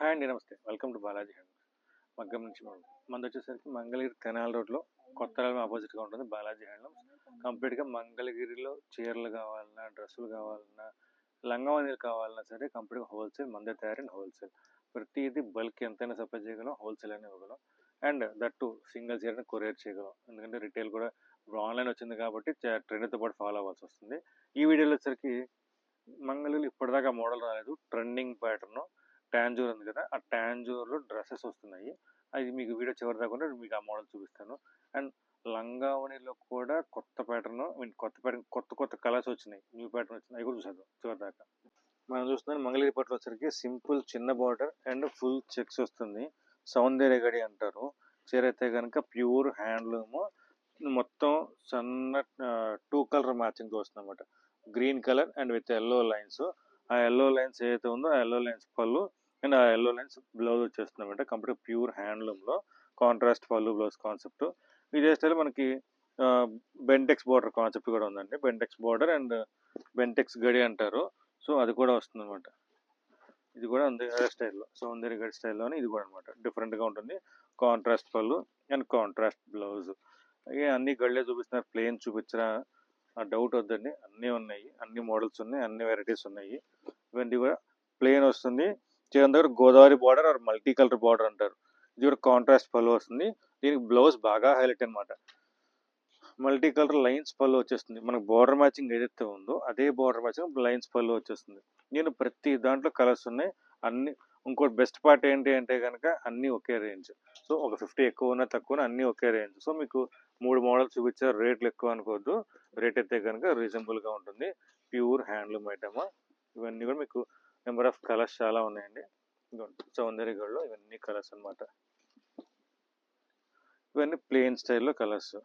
Hi అండి నమస్తే. Welcome to Balaji hand మగ్గం నుంచి మనం వచ్చేసరికి మంగళగిరి కెనాల్ రోడ్లో కొత్త రామ ఆపోజిట్గా ఉంటుంది బాలాజీ హ్యాండ్లూమ్స్ కంప్లీట్గా మంగళగిరిలో చీరలు కావాలన్నా డ్రెస్సులు కావాలన్నా లంగావనీలు కావాలన్నా సరే కంప్లీట్గా హోల్సేల్ మందే తయారీ హోల్సేల్. ప్రతిదీ బల్క్ ఎంతైనా సప్లై చేయగలం హోల్సేల్ అయినా ఇవ్వగలం. అండ్ దట్టు సింగిల్ చీరని కొరియర్ చేయగలం. ఎందుకంటే రిటైల్ కూడా ఇప్పుడు ఆన్లైన్ వచ్చింది కాబట్టి ట్రెండ్తో పాటు ఫాలో అవ్వాల్సి వస్తుంది. ఈ వీడియోలో వచ్చేసరికి మంగళగిరి ఇప్పటిదాకా మోడల్ రాలేదు. ట్రెండింగ్ ప్యాటర్ను ట్యాంజూర్ ఉంది కదా ఆ ట్యాంజూర్లో డ్రెస్సెస్ వస్తున్నాయి. అది మీకు వీడియో చివరి దాకా మీకు ఆ మోడల్ చూపిస్తాను. అండ్ లంగావణిలో కూడా కొత్త ప్యాటర్న్ మీన్ కొత్త ప్యాటర్న్ కొత్త కొత్త కలర్స్ వచ్చినాయి. న్యూ ప్యాటర్న్ వచ్చినాయి. అవి కూడా చూసేద్దాం చివరి దాకా. మనం చూస్తున్నాం మంగళగిరి పట్ల వచ్చరికి సింపుల్ చిన్న బార్డర్ అండ్ ఫుల్ చెక్స్ వస్తుంది. సౌందర్య గడి అంటారు. చీరైతే కనుక ప్యూర్ హ్యాండ్లూమ్ మొత్తం సన్న టూ కలర్ మ్యాచింగ్ వస్తుంది అనమాట green colour and with yellow lines ఆ ఎల్లో లైన్స్ ఏదైతే ఉందో ఆ ఎల్లో లైన్స్ పళ్ళు అండ్ ఆ ఎల్లో లైన్స్ బ్లౌజ్ వచ్చేస్తుంది కంప్లీట్ ప్యూర్ హ్యాండ్లూమ్లో కాంట్రాస్ట్ పళ్ళు బ్లౌజ్ కాన్సెప్ట్ ఇదే స్టైల్ మనకి బెంటెక్స్ బార్డర్ కాన్సెప్ట్ కూడా ఉందండి. బెంటెక్స్ బార్డర్ అండ్ బెంటెక్స్ గడి అంటారు. సో అది కూడా వస్తుంది అనమాట ఇది కూడా ఉంది స్టైల్లో సౌందర్య గడి స్టైల్లోనే ఇది కూడా అనమాట డిఫరెంట్గా ఉంటుంది. కాంట్రాస్ట్ పళ్ళు అండ్ కాంట్రాస్ట్ బ్లౌజ్ అలాగే అన్ని గళ్ళే చూపిస్తున్నారు. ప్లేన్ చూపించరా? ఆ డౌట్ వద్దండి. అన్నీ ఉన్నాయి. అన్ని మోడల్స్ ఉన్నాయి. అన్ని వెరైటీస్ ఉన్నాయి. ఇవన్నీ కూడా ప్లేన్ వస్తుంది. చేయడం దగ్గర Godavari border or multi colour border అంటారు. ఇది కూడా కాంట్రాస్ట్ పళ్ళు వస్తుంది. దీనికి బ్లౌజ్ బాగా హైలైట్ అనమాట మల్టీ కలర్ లైన్స్ పళ్ళు వచ్చేస్తుంది. మనకు బార్డర్ మ్యాచింగ్ ఏదైతే ఉందో అదే బార్డర్ మ్యాచింగ్ లైన్స్ పళ్ళు వచ్చేస్తుంది. నేను ప్రతి దాంట్లో కలర్స్ ఉన్నాయి. అన్ని ఇంకోటి బెస్ట్ పార్ట్ ఏంటి అంటే కనుక అన్నీ ఒకే రేంజ్ సో ఒక ఫిఫ్టీ ఎక్కువ ఉన్నా తక్కువ ఉన్నా అన్నీ ఒకే రేంజ్ సో మీకు మూడు మోడల్స్ చూపించారు రేట్లు ఎక్కువ అనుకోవద్దు. రేట్ అయితే కనుక రీజనబుల్గా ఉంటుంది. ప్యూర్ హ్యాండ్లూమ్ ఐటమ్ ఇవన్నీ కూడా మీకు నెంబర్ ఆఫ్ కలర్స్ చాలా ఉన్నాయండి. సౌందర్యగఢ్లో ఇవన్నీ కలర్స్ అన్నమాట. ఇవన్నీ ప్లెయిన్ స్టైల్లో కలర్స్.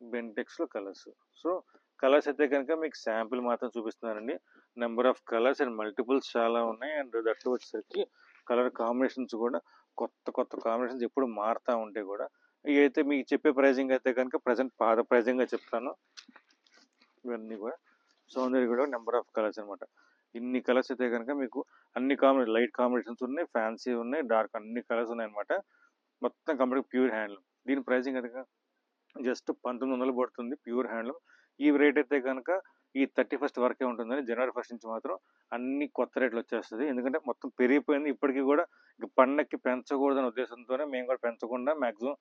బెంటెక్స్లో కలర్స్. సో కలర్స్ అయితే కనుక మీకు శాంపిల్ మాత్రం చూపిస్తున్నానండి. Number of colours and multiples చాలా ఉన్నాయి. అండ్ దట్టు వచ్చేసరికి కలర్ కాంబినేషన్స్ కూడా కొత్త కొత్త కాంబినేషన్స్ ఎప్పుడు మారుతూ ఉంటాయి కూడా ఇవైతే మీకు చెప్పే ప్రైజింగ్ అయితే కనుక ప్రజెంట్ పాత ప్రైజింగ్గా చెప్తాను. ఇవన్నీ కూడా. సౌందర్య కూడా నెంబర్ ఆఫ్ కలర్స్ అనమాట ఇన్ని కలర్స్ అయితే కనుక మీకు అన్ని కాంబినేషన్ లైట్ కాంబినేషన్స్ ఉన్నాయి ఫ్యాన్సీ ఉన్నాయి డార్క్ అన్ని కలర్స్ ఉన్నాయి అనమాట మొత్తం కంప్లీట్ ప్యూర్ హ్యాండ్లూమ్. దీని ప్రైజింగ్ అయితే జస్ట్ పంతొమ్మిది వందలు పడుతుంది ప్యూర్ హ్యాండ్లూమ్. ఈ రేట్ అయితే కనుక ఈ థర్టీ ఫస్ట్ వరకే ఉంటుందని జనవరి ఫస్ట్ నుంచి మాత్రం అన్ని కొత్త రేట్లు వచ్చేస్తుంది. ఎందుకంటే మొత్తం పెరిగిపోయింది. ఇప్పటికీ కూడా పండక్కి పెంచకూడదనే ఉద్దేశంతోనే మేము కూడా పెంచకుండా మ్యాక్సిమం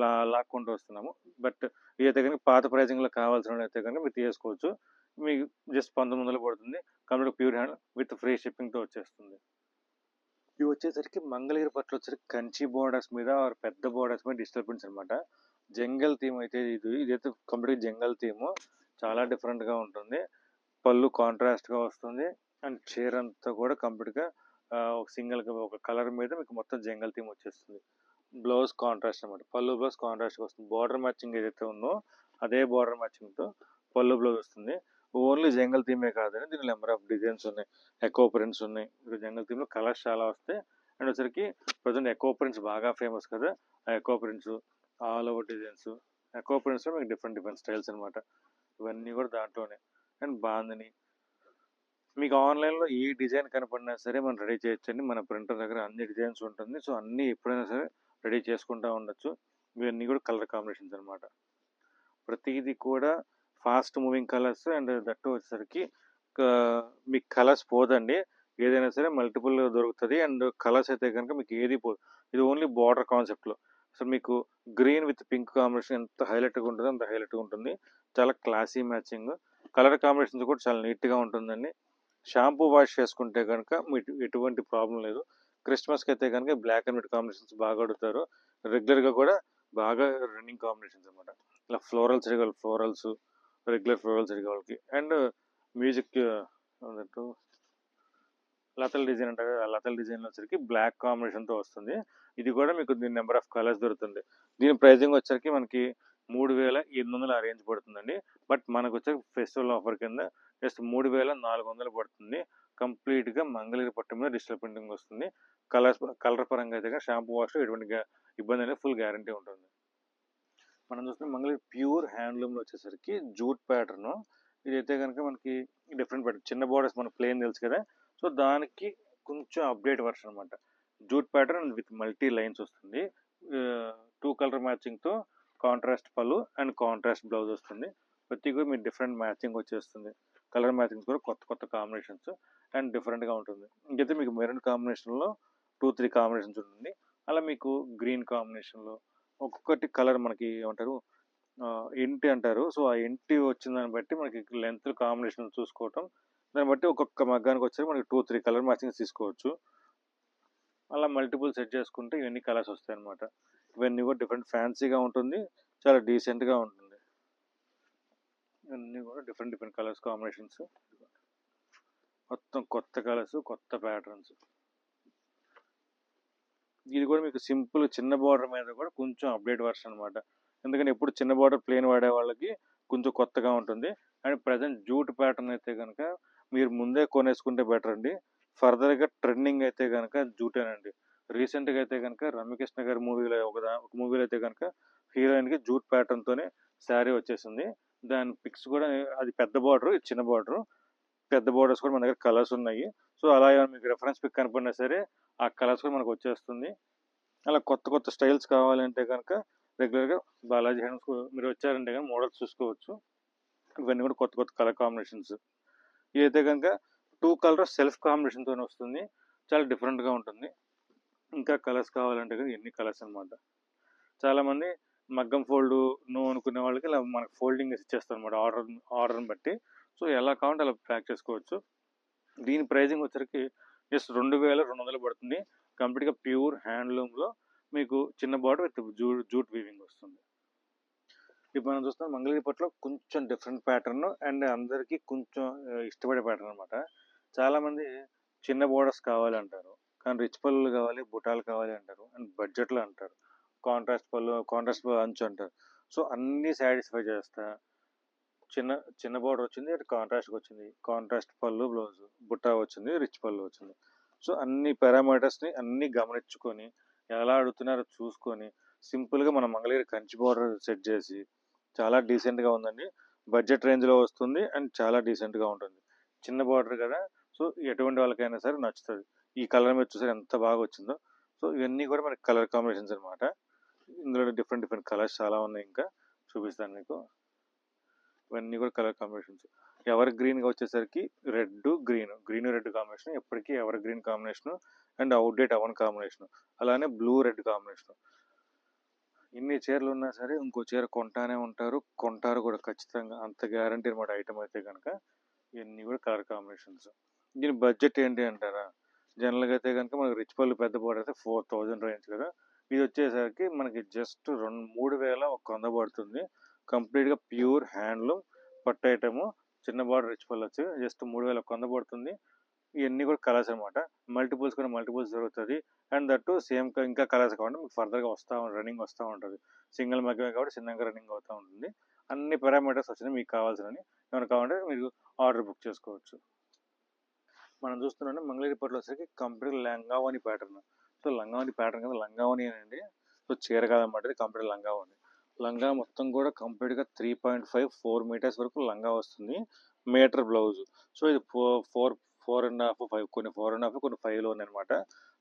లా లాక్కుంటూ వస్తున్నాము. బట్ అయితే కనుక పాత ప్రైజింగ్లో కావాల్సిన అయితే కనుక మీరు తీసుకోవచ్చు. మీకు జస్ట్ పంతొమ్మిది వందలు పడుతుంది. Complete pure hand with free షిప్పింగ్తో వచ్చేస్తుంది. ఇవి వచ్చేసరికి మంగళగిరి పట్ల వచ్చేసరికి కంచి బోర్డర్స్ మీద పెద్ద బోర్డర్స్ మీద డిజిటల్ ప్రింట్స్ అనమాట జంగల్ థీమ్ అయితే ఇది. ఇదైతే కంప్లీట్ జంగల్ థీమ్. చాలా డిఫరెంట్గా ఉంటుంది. పళ్ళు కాంట్రాస్ట్గా వస్తుంది. అండ్ చీర అంతా కూడా కంప్లీట్గా ఒక సింగిల్గా ఒక కలర్ మీద మీకు మొత్తం జంగల్ థీమ్ వచ్చేస్తుంది. బ్లౌజ్ కాంట్రాస్ట్ అనమాట పళ్ళు బ్లౌజ్ కాంట్రాస్ట్ వస్తుంది. బార్డర్ మ్యాచింగ్ ఏదైతే ఉందో అదే బార్డర్ మ్యాచింగ్తో పళ్ళు బ్లౌజ్ వస్తుంది. ఓన్లీ జంగల్ థీమే కాదని దీని నెంబర్ ఆఫ్ డిజైన్స్ ఉన్నాయి. ఎక్కువ ప్రింట్స్ ఉన్నాయి. ఇక్కడ జంగల్ థీమ్లో కలర్స్ చాలా వస్తాయి అండ్ వచ్చరికి ప్రజెంట్ ఎకో ప్రింట్స్ బాగా ఫేమస్ కదా. ఆ eco prints all over designs ఎక్కువ ప్రింట్స్లో మీకు డిఫరెంట్ డిఫరెంట్ స్టైల్స్ అనమాట ఇవన్నీ కూడా దాంట్లోనే. అండ్ బాందని. మీకు ఆన్లైన్లో ఏ డిజైన్ కనపడినా సరే మనం రెడీ చేయొచ్చండి. మన ప్రింటర్ దగ్గర అన్ని డిజైన్స్ ఉంటుంది. సో అన్నీ ఎప్పుడైనా సరే రెడీ చేసుకుంటూ ఉండొచ్చు. ఇవన్నీ కూడా కలర్ కాంబినేషన్స్ అనమాట ప్రతిదీ కూడా fast moving colours and that వచ్చేసరికి మీకు కలర్స్ పోదండి. ఏదైనా సరే మల్టిపుల్ దొరుకుతుంది అండ్ కలర్స్ అయితే కనుక మీకు ఏది పోదు ఇది ఓన్లీ బార్డర్ కాన్సెప్ట్లో సో మీకు గ్రీన్ విత్ పింక్ కాంబినేషన్ ఎంత హైలైట్గా ఉంటుందో అంత హైలైట్గా ఉంటుంది. చాలా క్లాసీ మ్యాచింగ్. కలర్ కాంబినేషన్స్ కూడా చాలా నీట్గా ఉంటుందండి. షాంపూ వాష్ చేసుకుంటే కనుక మీకు ఎటువంటి ప్రాబ్లం లేదు. క్రిస్మస్కి అయితే కనుక బ్లాక్ అండ్ వైట్ కాంబినేషన్స్ బాగా అడుగుతారు రెగ్యులర్గా కూడా బాగా రన్నింగ్ కాంబినేషన్స్ అనమాట ఇలా ఫ్లోరల్స్ అడిగాలి ఫ్లోరల్స్ రెగ్యులర్ ఫ్లోరల్స్ అడిగే వాళ్ళకి అండ్ మ్యూజిక్ అన్నట్టు లతల్ డిజైన్ అంటారు కదా, ఆ లతల్ డిజైన్ వచ్చరికి బ్లాక్ కాంబినేషన్తో వస్తుంది. ఇది కూడా మీకు దీని నెంబర్ ఆఫ్ కలర్స్ దొరుకుతుంది. దీని ప్రైజింగ్ వచ్చరికి మనకి మూడు వేల ఎనిమిది వందలు ఆ రేంజ్ పడుతుందండి. బట్ మనకు వచ్చే ఫెస్టివల్ ఆఫర్ కింద జస్ట్ మూడు వేల నాలుగు వందలు పడుతుంది. కంప్లీట్గా మంగళగిరి పట్టు మీద డిజిటల్ ప్రింటింగ్ వస్తుంది. కలర్స్ కలర్ పరంగా అయితే షాంపూ వాష్ ఎటువంటి ఇబ్బంది అనేది ఫుల్ గ్యారంటీ ఉంటుంది. మనం చూస్తే మంగళగిరి ప్యూర్ హ్యాండ్లూమ్లో వచ్చేసరికి జూట్ ప్యాటర్ను. ఇదైతే కనుక మనకి డిఫరెంట్ ప్యాటర్న్. చిన్న బోర్డర్స్ మనకు ప్లేన్ తెలుసు కదా. సో దానికి కొంచెం అప్డేట్ వర్షన్ అనమాట jute pattern with multi lines వస్తుంది. టూ కలర్ మ్యాచింగ్తో కాంట్రాస్ట్ పళ్ళు అండ్ కాంట్రాస్ట్ బ్లౌజ్ వస్తుంది. ప్రతి కూడా మీకు డిఫరెంట్ మ్యాచింగ్ వచ్చేస్తుంది. కలర్ మ్యాచింగ్స్ కూడా కొత్త కొత్త కాంబినేషన్స్ అండ్ డిఫరెంట్గా ఉంటుంది. ఇంకైతే మీకు మెరూన్ కాంబినేషన్లో టూ త్రీ కాంబినేషన్స్ ఉంటుంది. అలా మీకు గ్రీన్ కాంబినేషన్లో ఒక్కొక్కటి కలర్ మనకి ఏమంటారు ఇంటి అంటారు. సో ఆ ఇంటి వచ్చిన దాన్ని బట్టి మనకి లెంత్ కాంబినేషన్ చూసుకోవటం. దాన్ని బట్టి ఒక్కొక్క మగ్గానికి వచ్చి మనకి టూ త్రీ కలర్ మ్యాచింగ్స్ తీసుకోవచ్చు. అలా మల్టిపుల్ సెట్ చేసుకుంటే ఇవన్నీ కలర్స్ వస్తాయి అనమాట ఇవన్నీ కూడా డిఫరెంట్ ఫ్యాన్సీగా ఉంటుంది. చాలా డీసెంట్గా ఉంటుంది. ఇవన్నీ కూడా డిఫరెంట్ డిఫరెంట్ కలర్స్ కాంబినేషన్స్ మొత్తం కొత్త కలర్స్ కొత్త ప్యాటర్న్స్ ఇది కూడా మీకు సింపుల్ చిన్న బార్డర్ మీద కూడా కొంచెం అప్డేట్ వర్షన్ అనమాట ఎందుకంటే ఎప్పుడు చిన్న బార్డర్ ప్లేన్ వాడే వాళ్ళకి కొంచెం కొత్తగా ఉంటుంది. అండ్ ప్రజెంట్ జూట్ ప్యాటర్న్ అయితే కనుక మీరు ముందే కొనేసుకుంటే బెటర్ అండి. ఫర్దర్గా ట్రెండింగ్ అయితే కనుక జూటేనండి రీసెంట్గా అయితే కనుక రమ్యకృష్ణ గారి మూవీలో ఒక ఒక మూవీలో అయితే కనుక హీరోయిన్కి జూట్ ప్యాటర్న్తోనే శారీ వచ్చేసింది. దాని పిక్స్ కూడా అది పెద్ద బార్డర్ ఇది చిన్న బార్డర్. పెద్ద బోర్డర్స్ కూడా మన దగ్గర కలర్స్ ఉన్నాయి. సో అలా ఏమైనా మీకు రెఫరెన్స్ పిక్ కనపడినా సరే ఆ కలర్స్ కూడా మనకు వచ్చేస్తుంది. అలా కొత్త కొత్త స్టైల్స్ కావాలంటే కనుక రెగ్యులర్గా బాలాజీ హ్యాండ్స్ మీరు వచ్చారంటే కనుక మోడల్స్ చూసుకోవచ్చు. ఇవన్నీ కూడా కొత్త కొత్త కలర్ కాంబినేషన్స్ ఇదైతే కనుక టూ కలర్ సెల్ఫ్ కాంబినేషన్తో వస్తుంది. చాలా డిఫరెంట్గా ఉంటుంది. ఇంకా కలర్స్ కావాలంటే కనుక ఎన్ని కలర్స్ అనమాట చాలామంది మగ్గం ఫోల్డ్ నో అనుకునే వాళ్ళకి ఇలా మనకు ఫోల్డింగ్ ఇచ్చేస్తాను అనమాట ఆర్డర్ ఆర్డర్ని బట్టి. సో ఎలా కావాలంటే అలా ప్యాక్ చేసుకోవచ్చు. దీని ప్రైజింగ్ వచ్చరికి జస్ట్ రెండు వేల రెండు వందలు పడుతుంది. కంప్లీట్గా ప్యూర్ హ్యాండ్లూమ్లో మీకు చిన్న బార్డర్ విత్ జూ జూట్ వీవింగ్ వస్తుంది. ఇప్పుడు మనం చూస్తాం మంగళగిరి పట్లో కొంచెం డిఫరెంట్ ప్యాటర్న్ అండ్ అందరికీ కొంచెం ఇష్టపడే ప్యాటర్న్ అనమాట చాలామంది చిన్న బోర్డర్స్ కావాలి అంటారు. కానీ రిచ్ పళ్ళు కావాలి బుటాలు కావాలి అంటారు. అండ్ బడ్జెట్లో అంటారు. కాంట్రాస్ట్ పళ్ళు కాంట్రాస్ట్ అంచు అంటారు. సో అన్నీ సాటిస్ఫై చేస్తా. చిన్న చిన్న బార్డర్ వచ్చింది అటు కాంట్రాస్ట్కి వచ్చింది. కాంట్రాస్ట్ పళ్ళు బ్లౌజ్ బుట్ట వచ్చింది రిచ్ పళ్ళు వచ్చింది. సో అన్ని పారామీటర్స్ని అన్ని గమనించుకొని ఎలా అడుగుతున్నారో చూసుకొని సింపుల్గా మన మంగళగిరి కంచి బార్డర్ సెట్ చేసి చాలా డీసెంట్గా ఉందండి. బడ్జెట్ రేంజ్లో వస్తుంది అండ్ చాలా డీసెంట్గా ఉంటుంది. చిన్న బార్డర్ కదా సో ఎటువంటి వాళ్ళకైనా సరే నచ్చుతుంది. ఈ కలర్ మీద చూసారు ఎంత బాగా వచ్చిందో. సో ఇవన్నీ కూడా మనకి కలర్ కాంబినేషన్స్ అనమాట ఇందులో డిఫరెంట్ డిఫరెంట్ కలర్స్ చాలా ఉన్నాయి ఇంకా. చూపిస్తాను మీకు. ఇవన్నీ కూడా కలర్ కాంబినేషన్స్ ఎవర్ గ్రీన్గా వచ్చేసరికి red green green red combination ఎప్పటికీ ever green combination and outdate అవన్ కాంబినేషన్ అలానే బ్లూ రెడ్ కాంబినేషన్ ఇన్ని చీరలు ఉన్నా సరే ఇంకో చీర కొంటానే ఉంటారు. కొంటారు కూడా ఖచ్చితంగా. అంత గ్యారంటీ అనమాట ఐటమ్ అయితే కనుక ఇవన్నీ కూడా కలర్ కాంబినేషన్స్ దీని బడ్జెట్ ఏంటి అంటారా? జనరల్గా అయితే కనుక మనకి రిచ్ పళ్ళు పెద్ద బోర్డర్ అయితే ఫోర్ థౌజండ్ రేంజ్ కదా. ఇది వచ్చేసరికి మనకి జస్ట్ రెండు మూడు వేల ఒక వంద పడుతుంది. కంప్లీట్గా ప్యూర్ హ్యాండ్లూమ్ పట్టు ఐటము. చిన్న బార్డర్ రిచ్ పళ్ళు వచ్చి జస్ట్ మూడు వేల ఒక వంద పడుతుంది. ఇవన్నీ కూడా కలర్స్ అనమాట మల్టిపుల్స్ కూడా మల్టిపుల్స్ దొరుకుతుంది. అండ్ దట్టు సేమ్ ఇంకా కలర్స్ కాబట్టి మీకు ఫర్దర్గా వస్తూ రన్నింగ్ వస్తూ ఉంటుంది. సింగిల్ మగ్గమే కాబట్టి చిన్నగా రన్నింగ్ అవుతూ ఉంటుంది. అన్ని పారామీటర్స్ వచ్చినాయి మీకు కావాల్సినవి. ఏమైనా కావాలంటే మీరు ఆర్డర్ బుక్ చేసుకోవచ్చు. మనం చూస్తున్నాం మంగళగిరి పట్టులో వచ్చేసరికి complete langa voni pattern. So langa voni pattern కదా లంగావని అండి సో చీర కాదన్నమాట ఇది. కంప్లీట్ లంగావని లంగా మొత్తం కూడా కంప్లీట్గా three point five four metres వరకు లంగా వస్తుంది. మీటర్ బ్లౌజ్ సో ఇది four four four and half five కొన్ని ఫోర్ అండ్ హాఫ్ కొన్ని ఫైవ్లో ఉన్నాయన్నమాట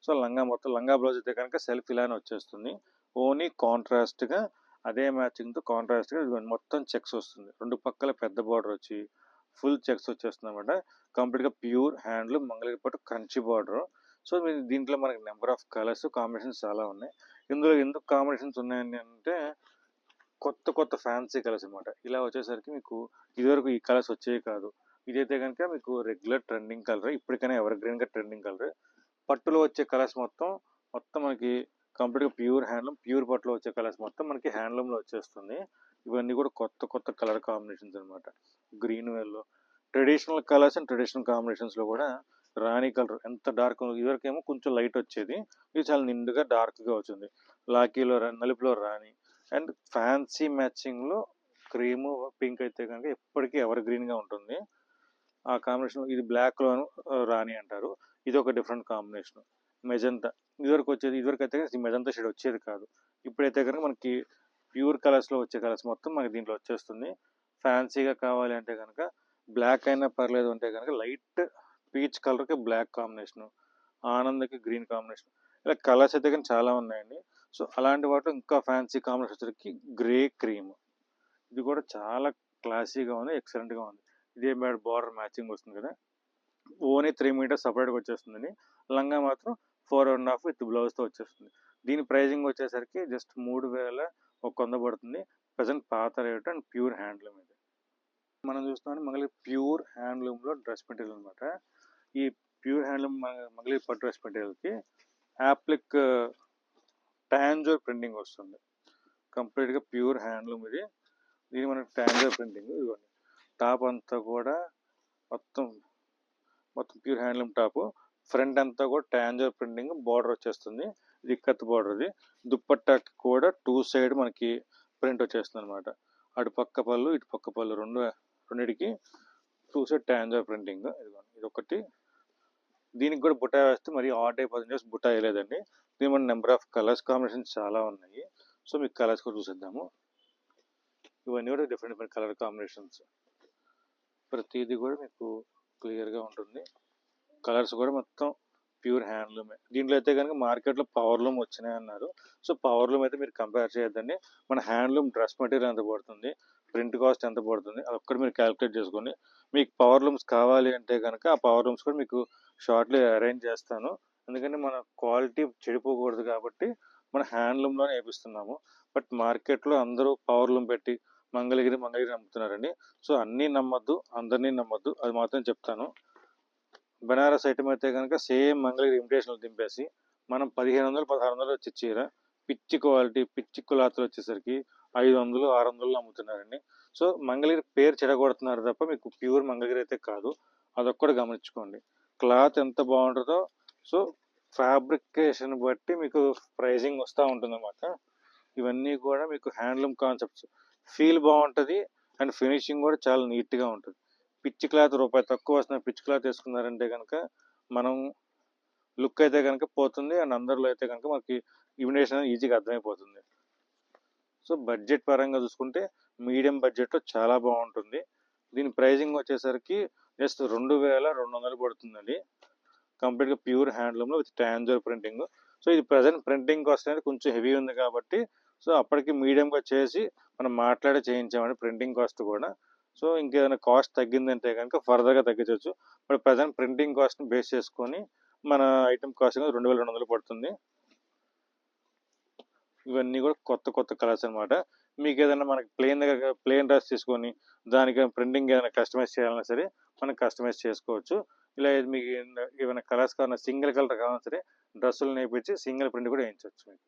సో లంగా మొత్తం లంగా బ్లౌజ్ అయితే కనుక సెల్ఫ్ ఇలానే వచ్చేస్తుంది. ఓన్లీ కాంట్రాస్ట్గా అదే మ్యాచింగ్తో కాంట్రాస్ట్గా మొత్తం చెక్స్ వస్తుంది. రెండు పక్కల పెద్ద బార్డర్ వచ్చి ఫుల్ చెక్స్ వచ్చేస్తుంది అనమాట కంప్లీట్గా ప్యూర్ హ్యాండ్లు మంగళగిరి పట్టు కంచి బార్డర్ సో మీ దీంట్లో మనకి నెంబర్ ఆఫ్ కలర్స్ కాంబినేషన్స్ చాలా ఉన్నాయి. ఇందులో ఎందుకు కాంబినేషన్స్ ఉన్నాయని అంటే కొత్త కొత్త ఫ్యాన్సీ కలర్స్ అనమాట ఇలా వచ్చేసరికి మీకు ఇదివరకు ఈ కలర్స్ వచ్చేవి కాదు. ఇదైతే కనుక మీకు రెగ్యులర్ ట్రెండింగ్ కలర్ ఇప్పటికైనా ఎవర్ గ్రీన్గా ట్రెండింగ్ కలర్. పట్టులో వచ్చే కలర్స్ మొత్తం మొత్తం మనకి కంప్లీట్గా ప్యూర్ హ్యాండ్లూమ్ ప్యూర్ పట్టులో వచ్చే కలర్స్ మొత్తం మనకి హ్యాండ్లూమ్లో వచ్చేస్తుంది. ఇవన్నీ కూడా కొత్త కొత్త కలర్ కాంబినేషన్స్ అనమాట green yellow traditional colours and traditional కాంబినేషన్స్లో కూడా రాణి కలర్. ఎంత డార్క్ ఇవరకేమో కొంచెం లైట్ వచ్చేది. ఇది చాలా నిండుగా డార్క్గా వచ్చింది. లాకీలో నలుపులో రాణి. అండ్ ఫ్యాన్సీ మ్యాచింగ్లో క్రీము పింక్ అయితే కనుక ఎప్పటికీ ఎవర్ గ్రీన్గా ఉంటుంది. ఆ కాంబినేషన్ ఇది బ్లాక్లో రాణి అంటారు. ఇది ఒక డిఫరెంట్ కాంబినేషన్ మెజంతా ఇదివరకు వచ్చేది ఇదివరకు అయితే కనుక మెజంతా షేడ్ వచ్చేది కాదు. ఇప్పుడైతే కనుక మనకి ప్యూర్ కలర్స్లో వచ్చే కలర్స్ మొత్తం మనకి దీంట్లో వచ్చేస్తుంది. ఫ్యాన్సీగా కావాలి అంటే కనుక బ్లాక్ అయినా పర్లేదు అంటే కనుక లైట్ పీచ్ కలర్కి బ్లాక్ కాంబినేషన్ ఆనందకి గ్రీన్ కాంబినేషన్ ఇలా కలర్స్ అయితే కానీ చాలా ఉన్నాయండి. సో అలాంటి వాటిలో ఇంకా ఫ్యాన్సీ కాంబినేషన్ వచ్చేసరికి గ్రే క్రీమ్. ఇది కూడా చాలా క్లాసీగా ఉంది ఎక్సలెంట్గా ఉంది. ఇదే బ్యాడ్ బార్డర్ మ్యాచింగ్ వస్తుంది కదా ఓన్లీ త్రీ మీటర్స్ సపరేట్గా వచ్చేస్తుందండి. లంగా మాత్రం ఫోర్ అండ్ హాఫ్ విత్ బ్లౌజ్తో వచ్చేస్తుంది. దీని ప్రైజింగ్ వచ్చేసరికి జస్ట్ మూడు వేల ఒక వంద పడుతుంది. ప్రజెంట్ పాత రేట్ అండ్ ప్యూర్ హ్యాండ్లూమ్ ఇది. మనం చూస్తున్నాం మంగళగిరి ప్యూర్ హ్యాండ్లూమ్లో డ్రెస్ మెటీరియల్ అనమాట ఈ ప్యూర్ హ్యాండ్లూమ్ మంగళగిరి పట్టు డ్రెస్ మెటీరియల్కి యాప్లిక్ టాంజోర్ ప్రింటింగ్ వస్తుంది. కంప్లీట్గా ప్యూర్ హ్యాండ్లూమ్ ఇది. దీని మనకి ట్యాంజోర్ ప్రింటింగ్ ఇదిగోండి టాప్ అంతా కూడా మొత్తం మొత్తం ప్యూర్ హ్యాండ్లూమ్ టాప్. ఫ్రంట్ అంతా కూడా ట్యాంజర్ ప్రింటింగ్ బార్డర్ వచ్చేస్తుంది. ఇది కత్ బార్డర్ ఇది. దుప్పట్టాకి కూడా టూ సైడ్ మనకి ప్రింట్ వచ్చేస్తుంది అనమాట అటు పక్క పళ్ళు ఇటు పక్క పళ్ళు రెండు రెండిటికి టూ సైడ్ ట్యాంజర్ ప్రింటింగ్ ఇదిగోండి. ఇది ఒకటి దీనికి కూడా బుటా వేస్తే మరి ఆర్ట్ అయిపోతుంది చేసి బుటా వేయలేదండి. దీని మన నెంబర్ ఆఫ్ కలర్స్ కాంబినేషన్స్ చాలా ఉన్నాయి. సో మీకు కలర్స్ కూడా చూసేద్దాము. ఇవన్నీ కూడా డిఫరెంట్ డిఫరెంట్ కలర్ కాంబినేషన్స్. ప్రతిదీ కూడా మీకు క్లియర్గా ఉంటుంది. కలర్స్ కూడా మొత్తం ప్యూర్ హ్యాండ్లూమే. దీంట్లో అయితే కనుక మార్కెట్లో పవర్లూమ్ వచ్చినాయి అన్నారు. సో పవర్లూమ్ అయితే మీరు కంపేర్ చేయొద్దండి. మన హ్యాండ్లూమ్ డ్రెస్ మెటీరియల్ ఎంత పడుతుంది? ప్రింట్ కాస్ట్ ఎంత పడుతుంది? అది ఒక్కటి మీరు క్యాలిక్యులేట్ చేసుకొని మీకు పవర్ లూమ్స్ కావాలి అంటే కనుక ఆ పవర్ లూమ్స్ కూడా మీకు షార్ట్లీ అరేంజ్ చేస్తాను. ఎందుకంటే మన క్వాలిటీ చెడిపోకూడదు కాబట్టి మన హ్యాండ్లూమ్లోనే వేపిస్తున్నాము. బట్ మార్కెట్లో అందరూ పవర్ లూమ్ పెట్టి మంగళగిరి మంగళగిరి నమ్ముతున్నారండి. సో అన్నీ నమ్మద్దు అందరినీ నమ్మద్దు అది మాత్రం చెప్తాను. బెనారస్ ఐటమ్ అయితే కనుక సేమ్ మంగళగిరి ఇమిటేషన్లు దింపేసి మనం పదిహేను వందలు పదహారు వందలు వచ్చి చీర పిచ్చి క్వాలిటీ పిచ్చి కులాతులు వచ్చేసరికి ఐదు వందలు ఆరు వందలు అమ్ముతున్నారండి. సో మంగళగిరి పేరు చెడగొడుతున్నారు తప్ప మీకు ప్యూర్ మంగళగిరి అయితే కాదు. అదొక్కటి గమనించుకోండి. క్లాత్ ఎంత బాగుంటుందో సో ఫ్యాబ్రికేషన్ బట్టి మీకు ప్రైజింగ్ వస్తూ ఉంటుంది అన్నమాట ఇవన్నీ కూడా మీకు హ్యాండ్లూమ్ కాన్సెప్ట్స్. ఫీల్ బాగుంటుంది అండ్ ఫినిషింగ్ కూడా చాలా నీట్గా ఉంటుంది. పిచ్చి క్లాత్ రూపాయి తక్కువ వస్తున్న పిచ్చి క్లాత్ వేసుకున్నారంటే కనుక మనం లుక్ అయితే కనుక పోతుంది అండ్ అందరిలో అయితే కనుక మనకి ఇమినేషన్ ఈజీగా అర్థమైపోతుంది. సో బడ్జెట్ పరంగా చూసుకుంటే మీడియం బడ్జెట్లో చాలా బాగుంటుంది. దీని ప్రైజింగ్ వచ్చేసరికి జస్ట్ రెండు వేల రెండు వందలు పడుతుందండి. కంప్లీట్గా ప్యూర్ హ్యాండ్లూమ్లో విత్ ట్యాంజర్ ప్రింటింగ్. సో ఇది ప్రజెంట్ ప్రింటింగ్ కాస్ట్ అనేది కొంచెం హెవీ ఉంది కాబట్టి సో అప్పటికి మీడియంగా చేసి మనం మాట్లాడి చేయించామండి ప్రింటింగ్ కాస్ట్ కూడా. సో ఇంకేదైనా కాస్ట్ తగ్గిందంటే కనుక ఫర్దర్గా తగ్గించవచ్చు. బట్ ప్రజెంట్ ప్రింటింగ్ కాస్ట్ని బేస్ చేసుకొని మన ఐటమ్ కాస్ట్ రెండు వేల రెండు వందలు పడుతుంది. ఇవన్నీ కూడా కొత్త కొత్త కలర్స్ అనమాట మీకు ఏదైనా మనకి ప్లెయిన్ ప్లెయిన్ డ్రెస్ తీసుకొని దానికి ప్రింటింగ్ ఏదైనా కస్టమైజ్ చేయాలన్నా సరే మనం కస్టమైజ్ చేసుకోవచ్చు. ఇలా మీకు ఏమైనా కలర్స్ కావాలన్నా సింగిల్ కలర్ కావాలన్నా సరే డ్రెస్సులు నేర్పించి సింగిల్ ప్రింట్ కూడా వేయించవచ్చు మీకు.